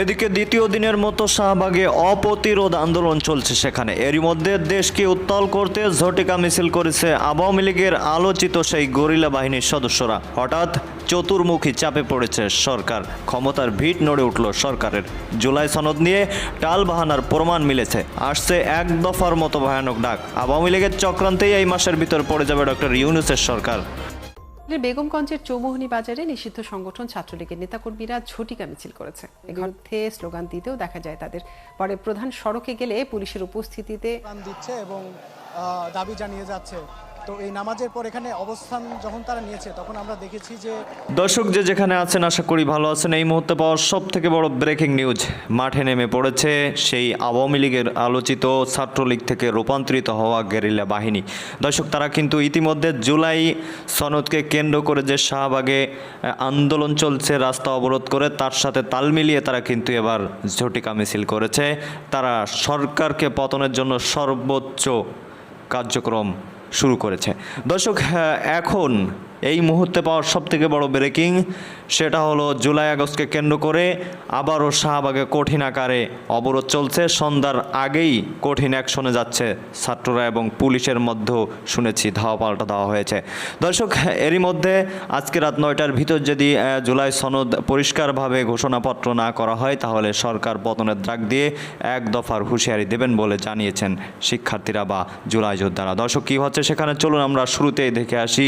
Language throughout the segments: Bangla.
এদিকে দ্বিতীয় দিনের মতো শাহবাগে অপ্রতিরোধ আন্দোলন চলছে সেখানে। এরই মধ্যে দেশকে উত্তাল করতে ঝটিকা মিছিল করেছে আওয়ামী লীগের আলোচিত সেই গরিলা বাহিনীর সদস্যরা। হঠাৎ চতুর্মুখী চাপে পড়েছে সরকার। ক্ষমতার ভিট নড়ে উঠল সরকারের। জুলাই সনদ নিয়ে টালবাহানার প্রমাণ মিলেছে। আসছে এক দফার মতো ভয়ানক ডাক। আওয়ামী লীগের চক্রান্তেই এই মাসের ভিতর পড়ে যাবে ডক্টর ইউনুসের সরকার। বেগমগঞ্জের চৌমোহনী বাজারে নিষিদ্ধ সংগঠন ছাত্রলীগের নেতাকর্মীরা ঝটিকা মিছিল করেছে। এ মধ্যে স্লোগান দিতেও দেখা যায় তাদের। পরে প্রধান সড়কে গেলে পুলিশের উপস্থিতিতে দিচ্ছে এবং দাবি জানিয়ে যাচ্ছে। তো এই নামাজের পর এখানে অবস্থান যখন তারা নিয়েছে, তখন আমরা দেখেছি যে দর্শক যে যেখানে আছেন, আশা করি ভালো আছেন। এই মুহূর্তে পাওয়া সব থেকে বড় ব্রেকিং নিউজ মাঠে নেমে পড়েছে সেই আওয়ামী লীগের আলোচিত ছাত্রলীগ থেকে রূপান্তরিত হওয়া গেরিলা বাহিনী। দর্শক, তারা কিন্তু ইতিমধ্যে জুলাই সনদকে কেন্দ্র করে যে শাহবাগে আন্দোলন চলছে, রাস্তা অবরোধ করে, তার সাথে তাল মিলিয়ে তারা কিন্তু এবার ঝটিকা মিছিল করেছে। তারা সরকারকে পতনের জন্য সর্বোচ্চ কার্যক্রম শুরু করেছে। দর্শক এখন এই মুহূর্তে পাওয়ার সব থেকে বড় ব্রেকিং সেটা হলো জুলাই আগস্টকে কেন্দ্র করে আবারও শাহবাগে কঠিন আকারে অবরোধ চলছে। সন্ধ্যার আগেই কঠিন অ্যাকশনে যাচ্ছে ছাত্ররা এবং পুলিশের মধ্যেও শুনেছি ধাওয়া পাল্টা দেওয়া হয়েছে। দর্শক, এরই মধ্যে আজকে রাত নয়টার ভিতর যদি জুলাই সনদ পরিষ্কারভাবে ঘোষণাপত্র না করা হয়, তাহলে সরকার পতনের দ্রাগ দিয়ে এক দফার হুঁশিয়ারি দেবেন বলে জানিয়েছেন শিক্ষার্থীরা বা জুলাই যোদ্ধারা। দর্শক, কী হচ্ছে সেখানে? চলুন আমরা শুরুতেই দেখে আসি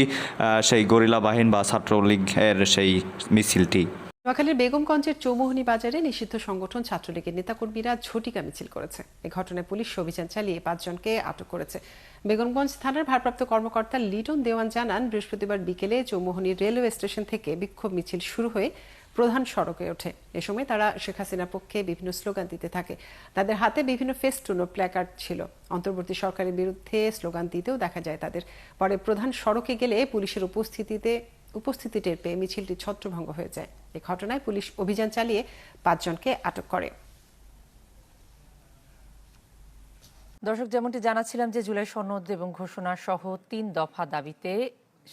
সেই গরিলা বাহিনী বা ছাত্রলীগের সেই মিছিলটি। নোয়াখালীর বেগমগঞ্জের চৌমোহনী বাজারে নিষিদ্ধ সংগঠন ছাত্রলীগের নেতাকর্মীরা ঝটিকা মিছিল করেছে। এ ঘটনায় পুলিশ অভিযান চালিয়ে পাঁচজনকে আটক করেছে। বেগমগঞ্জ থানার ভারপ্রাপ্ত কর্মকর্তা লিটন দেওয়ান জানান, বৃহস্পতিবার বিকেলে চৌমোহনী রেলওয়ে স্টেশন থেকে বিক্ষোভ মিছিল শুরু হয়ে প্রধান সড়কে ওঠে। এ সময় তারা শেখ হাসিনার পক্ষে বিভিন্ন স্লোগান দিতে থাকে। তাদের হাতে বিভিন্ন ফেস্টুন ও প্ল্যাকার্ড ছিল। অন্তর্বর্তী সরকারের বিরুদ্ধে স্লোগান দিতেও দেখা যায় তাদের। পরে প্রধান সড়কে গেলে পুলিশের উপস্থিতিতে উপস্থিতি টের পেয়ে মিছিলটি ছত্রভঙ্গ হয়ে যায়। এ ঘটনায় পুলিশ অভিযান চালিয়ে পাঁচজনকে আটক করে। দর্শক, যেমনটি জানাচ্ছিলাম যে জুলাই সনদ এবং ঘোষণা সহ তিন দফা দাবিতে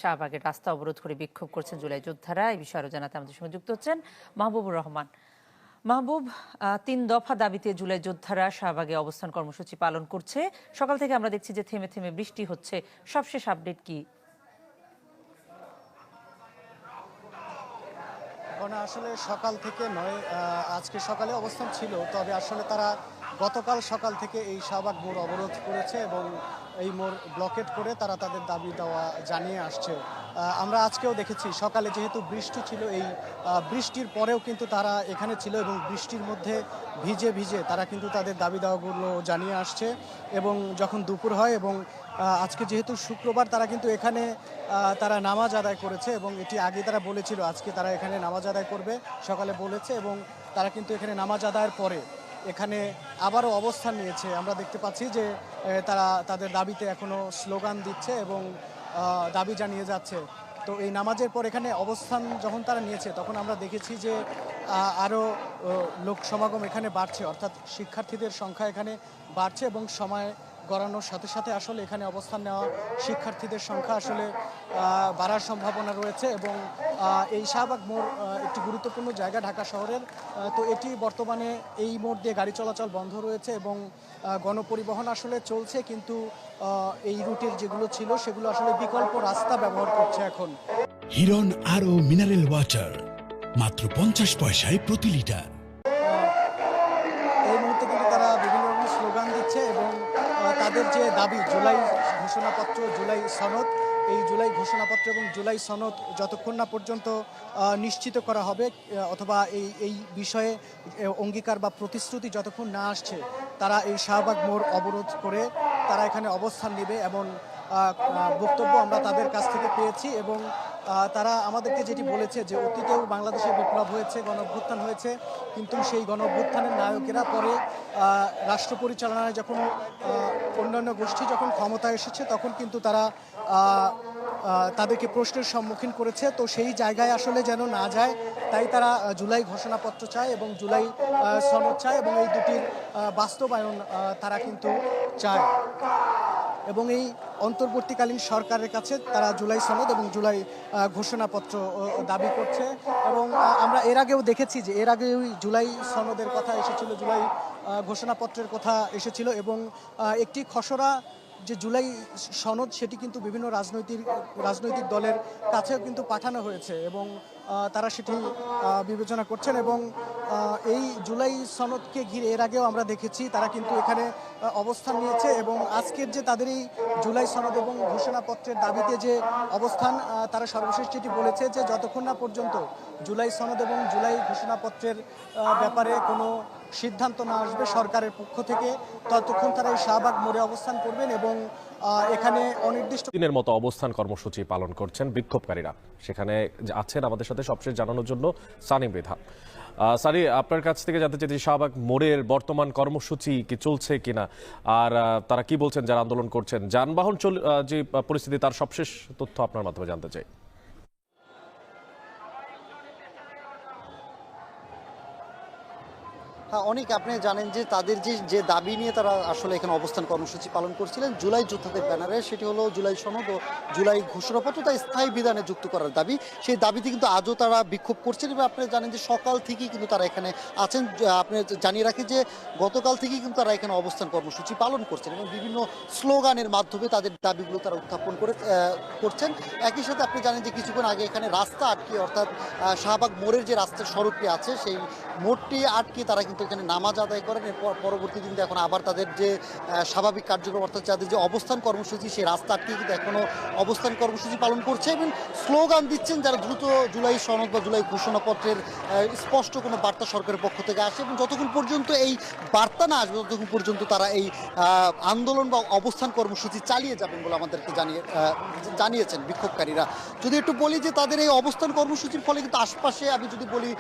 শাহবাগের রাস্তা অবরোধ করে বিক্ষোভ করছেন জুলাই যোদ্ধারা। এই বিষয়ে আরও জানাতে আমাদের সঙ্গে যুক্ত হচ্ছেন মাহবুবুর রহমান। মাহবুব তিন দফা দাবিতে জুলাই যোদ্ধারা শাহবাগে অবস্থান কর্মসূচি পালন করছে। সকাল থেকে আমরা দেখছি যে থেমে থেমে বৃষ্টি হচ্ছে। সবশেষ আপডেট কি এখন আসলে সকাল থেকে নয় আজকে সকালে অবস্থান ছিল, তবে আসলে তারা গতকাল সকাল থেকে এই শাহবাগ মোড় অবরোধ করেছে এবং এই মোড় ব্লকেট করে তারা তাদের দাবি দেওয়া জানিয়ে আসছে। আমরা আজকেও দেখেছি, সকালে যেহেতু বৃষ্টি ছিল, এই বৃষ্টির পরেও কিন্তু তারা এখানে ছিল এবং বৃষ্টির মধ্যে ভিজে ভিজে তারা কিন্তু তাদের দাবি দেওয়াগুলো জানিয়ে আসছে এবং যখন দুপুর হয় এবং আজকে যেহেতু শুক্রবার তারা কিন্তু এখানে তারা নামাজ আদায় করেছে এবং এটি আগে তারা বলেছিল, আজকে তারা এখানে নামাজ আদায় করবে, সকালে বলেছে এবং তারা কিন্তু এখানে নামাজ আদায়ের পরে এখানে আবারও অবস্থান নিয়েছে। আমরা দেখতে পাচ্ছি যে তারা তাদের দাবিতে এখনও স্লোগান দিচ্ছে এবং দাবি জানিয়ে যাচ্ছে। তো এই নামাজের পর এখানে অবস্থান যখন তারা নিয়েছে, তখন আমরা দেখেছি যে আরও লোক সমাগম এখানে বাড়ছে। অর্থাৎ শিক্ষার্থীদের সংখ্যা এখানে বাড়ছে এবং সময় গড়ানোর সাথে সাথে আসলে এখানে অবস্থান নেওয়া শিক্ষার্থীদের সংখ্যা আসলে বাড়ার সম্ভাবনা রয়েছে এবং এই শাহবাগ মোড় একটি গুরুত্বপূর্ণ জায়গা ঢাকা শহরের। তো এটি বর্তমানে এই মোড় দিয়ে গাড়ি চলাচল বন্ধ রয়েছে এবং গণপরিবহন আসলে চলছে কিন্তু এই রুটের যেগুলো ছিল সেগুলো আসলে বিকল্প রাস্তা ব্যবহার করছে এখন। হিরন আরও মিনারেল ওয়াটার, মাত্র পঞ্চাশ পয়সায় প্রতি লিটার। তাদের যে দাবি, জুলাই ঘোষণাপত্র, জুলাই সনদ, এই জুলাই ঘোষণাপত্র এবং জুলাই সনদ যতক্ষণ না পর্যন্ত নিশ্চিত করা হবে অথবা এই এই বিষয়ে অঙ্গীকার বা প্রতিশ্রুতি যতক্ষণ না আসছে, তারা এই শাহবাগ মোড় অবরোধ করে তারা এখানে অবস্থান নেবে এবং বক্তব্য আমরা তাদের কাছ থেকে পেয়েছি এবং তারা আমাদেরকে যেটি বলেছে যে অতীতেও বাংলাদেশে বিপ্লব হয়েছে গণ অভ্যুত্থান হয়েছে, কিন্তু সেই গণ অভ্যুত্থানের নায়কেরা পরে রাষ্ট্র পরিচালনায় যখন অন্যান্য গোষ্ঠী যখন ক্ষমতায় এসেছে, তখন কিন্তু তারা তাদেরকে প্রশ্নের সম্মুখীন করেছে। তো সেই জায়গায় আসলে যেন না যায়, তাই তারা জুলাই ঘোষণাপত্র চায় এবং জুলাই সনদ চায় এবং এই দুটির বাস্তবায়ন তারা কিন্তু চায়। এবং এই অন্তর্বর্তীকালীন সরকারের কাছে তারা জুলাই সনদ এবং জুলাই ঘোষণাপত্র দাবি করছে। এবং আমরা এর আগেও দেখেছি যে এর আগেও জুলাই সনদের কথা এসেছিল, জুলাই ঘোষণাপত্রের কথা এসেছিল এবং একটি খসড়া যে জুলাই সনদ সেটি কিন্তু বিভিন্ন রাজনৈতিক রাজনৈতিক দলের কাছেও কিন্তু পাঠানো হয়েছে এবং তারা সেটি বিবেচনা করছেন এবং এই জুলাই সনদকে ঘিরে এর আগেও আমরা দেখেছি, তারা কিন্তু এখানে অবস্থান নিয়েছে এবং আজকের যে তাদের এই জুলাই সনদ এবং ঘোষণাপত্রের দাবিতে যে অবস্থান তারা সর্বশেষ যেটি বলেছে যে যতক্ষণ না পর্যন্ত জুলাই সনদ এবং জুলাই ঘোষণাপত্রের ব্যাপারে কোনো সিদ্ধান্ত না আসবে সরকারের পক্ষ থেকে, ততক্ষণ তারা এই শাহবাগ মোড়ে অবস্থান করবেন এবং এখানে অনির্দিষ্ট দিনের মতো অবস্থান কর্মসূচি পালন করছেন বিক্ষোভকারীরা। সেখানে আছেন আমাদের সাথে সবশেষ জানানোর জন্য সানি মৃধা সানি, আপনার কাছ থেকে জানতে চাইছি, শাহবাগ মোড়ের বর্তমান কর্মসূচি কি চলছে কিনা? আর তারা কি বলছেন, যারা আন্দোলন করছেন? যানবাহন চল যে পরিস্থিতি, তার সবশেষ তথ্য আপনার মাধ্যমে জানতে চাই। অনেক আপনি জানেন যে তাদের যে যে দাবি নিয়ে তারা আসলে এখানে অবস্থান কর্মসূচি পালন করছিলেন। জুলাই যোদ্ধাদের ব্যানারে সেটি হলো জুলাই সনদ ও জুলাই ঘোষণাপত্র তা স্থায়ী বিধানে যুক্ত করার দাবি। সেই দাবিতে কিন্তু আজও তারা বিক্ষোভ করছেন এবং আপনি জানেন যে সকাল থেকেই কিন্তু তারা এখানে আছেন। আপনি জানিয়ে রাখি যে গতকাল থেকেই কিন্তু তারা এখানে অবস্থান কর্মসূচি পালন করছেন এবং বিভিন্ন স্লোগানের মাধ্যমে তাদের দাবিগুলো তারা উত্থাপন করে করছেন। একই সাথে আপনি জানেন যে কিছুক্ষণ আগে এখানে রাস্তা আটকে, অর্থাৎ শাহবাগ মোড়ের যে রাস্তার সড়কটি আছে, সেই মোড়টি আটকে তারা কিন্তু এখানে নামাজ আদায় করেন, এরপর পরবর্তী দিন এখন আবার তাদের যে স্বাভাবিক কার্যক্রম অর্থাৎ তাদের যে অবস্থান কর্মসূচি, সেই রাস্তা আটকে কিন্তু এখনও অবস্থান কর্মসূচি পালন করছে এবং স্লোগান দিচ্ছেন যারা দ্রুত জুলাই সনদ বা জুলাই ঘোষণাপত্রের স্পষ্ট কোনো বার্তা সরকারের পক্ষ থেকে আসে এবং যতক্ষণ পর্যন্ত এই বার্তা না আসবে, ততক্ষণ পর্যন্ত তারা এই আন্দোলন বা অবস্থান কর্মসূচি চালিয়ে যাবেন বলে আমাদেরকে জানিয়ে জানিয়েছেন বিক্ষোভকারীরা। যদি একটু বলি যে তাদের এই অবস্থান কর্মসূচির ফলে কিন্তু আশপাশে আমি যদি বলি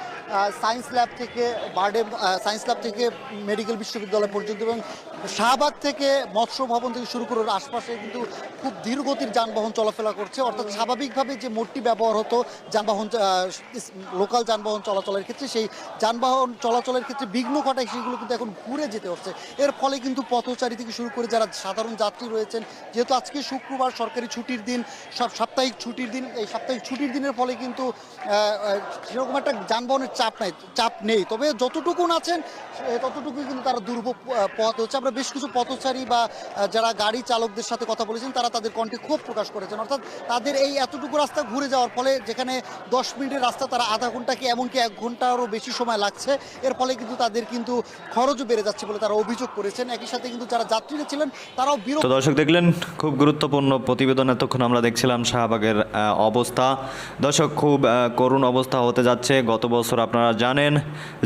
সায়েন্স ল্যাব থেকে বার্ডে সায়েন্স ল্যাব থেকে মেডিকেল বিশ্ববিদ্যালয় পর্যন্ত এবং শাহবাগ থেকে মৎস্য ভবন থেকে শুরু করে আশপাশে কিন্তু খুব ধীরগতির যানবাহন চলাফেরা করছে। অর্থাৎ স্বাভাবিকভাবে যে মোটটি ব্যবহার হতো যানবাহন লোকাল যানবাহন চলাচলের ক্ষেত্রে, সেই যানবাহন চলাচলের ক্ষেত্রে বিঘ্ন ঘটায় সেগুলো কিন্তু এখন ঘুরে যেতে হচ্ছে। এর ফলে কিন্তু পথচারী থেকে শুরু করে যারা সাধারণ যাত্রী রয়েছেন, যেহেতু আজকে শুক্রবার সরকারি ছুটির দিন, সব সাপ্তাহিক ছুটির দিন, এই সাপ্তাহিক ছুটির দিনের ফলে কিন্তু সেরকম একটা যানবাহনের চাপ নাই, চাপ নেই। তবে যতটুকুন আছেন ততটুকুই কিন্তু তারা দুর্ভোগ পথ হচ্ছে। আমরা বেশ কিছু পথচারী বা যারা গাড়ি চালকদের সাথে কথা বলেছেন, তারা তাদের কণ্ঠে ক্ষোভ প্রকাশ করেছেন। অর্থাৎ তাদের এই এতটুকু রাস্তা ঘুরে যাওয়ার ফলে যেখানে দশ মিনিটের রাস্তা, তারা আধা ঘণ্টা কি এমনকি এক ঘন্টারও বেশি সময় লাগছে, এর ফলে কিন্তু তাদের কিন্তু খরচও বেড়ে যাচ্ছে বলে তারা অভিযোগ করেছেন। একই সাথে কিন্তু যারা যাত্রীরা ছিলেন, তারাও বিরক্ত দর্শক দেখলেন, খুব গুরুত্বপূর্ণ প্রতিবেদন এতক্ষণ আমরা দেখছিলাম শাহবাগের অবস্থা। দর্শক, খুব করুণ অবস্থা হতে যাচ্ছে। গত বছর আপনারা জানেন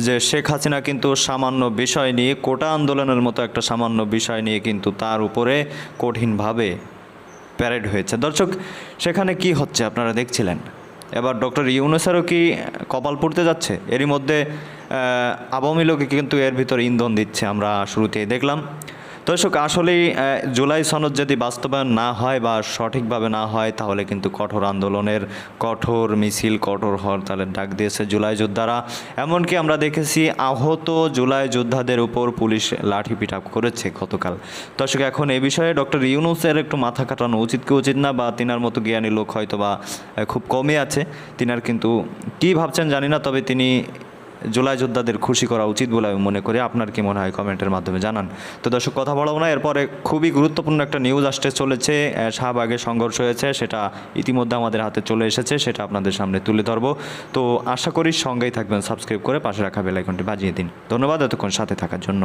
যে শেখ হাসিনা কিন্তু সামান্য বিষয় নিয়ে, কোটা আন্দোলনের মতো একটা সামান্য বিষয় নিয়ে কিন্তু তার উপরে কঠিনভাবে প্যারেড হয়েছে। দর্শক, সেখানে কি হচ্ছে আপনারা দেখছিলেন? এবার ডক্টর ইউনেসারও কি কপাল পড়তে যাচ্ছে? এরই মধ্যে আওয়ামী লোকে কিন্তু এর ভিতরে ইন্ধন দিচ্ছে আমরা শুরুতেই দেখলাম। দর্শক আসলেই আহ, জুলাই সনদ যদি বাস্তবায়ন না হয় বা সঠিকভাবে না হয় তাহলে কিন্তু কঠোর আন্দোলনের কঠোর মিছিল কঠোর হরতালের ডাক দিয়েছে জুলাই যোদ্ধারা। এমনকি আমরা দেখেছি আহত জুলাই যোদ্ধাদের উপর পুলিশ লাঠি পিটা করেছে গতকাল। দর্শক এখন এ বিষয়ে ডক্টর ইউনুসের একটু মাথা কাটানো উচিত কি উচিত না বা তিনার মতো জ্ঞানী লোক হয়তো বা খুব কমই আছে। তিনার কিন্তু কী ভাবছেন জানি না তবে তিনি জুলাই যোদ্ধাদের খুশি করা উচিত বলে আমি মনে করি। আপনার কি মনে হয় কমেন্টের মাধ্যমে জানান। তো দর্শক, কথা বলব না। এরপরে খুবই গুরুত্বপূর্ণ একটা নিউজ আসতে চলেছে শাহবাগে সংঘর্ষ হয়েছে, সেটা ইতিমধ্যে আমাদের হাতে চলে এসেছে, সেটা আপনাদের সামনে তুলে ধরবো। তো আশা করি সঙ্গেই থাকবেন। সাবস্ক্রাইব করে পাশে রাখা বেলাইকনটি বাজিয়ে দিন। ধন্যবাদ এতক্ষণ সাথে থাকার জন্য।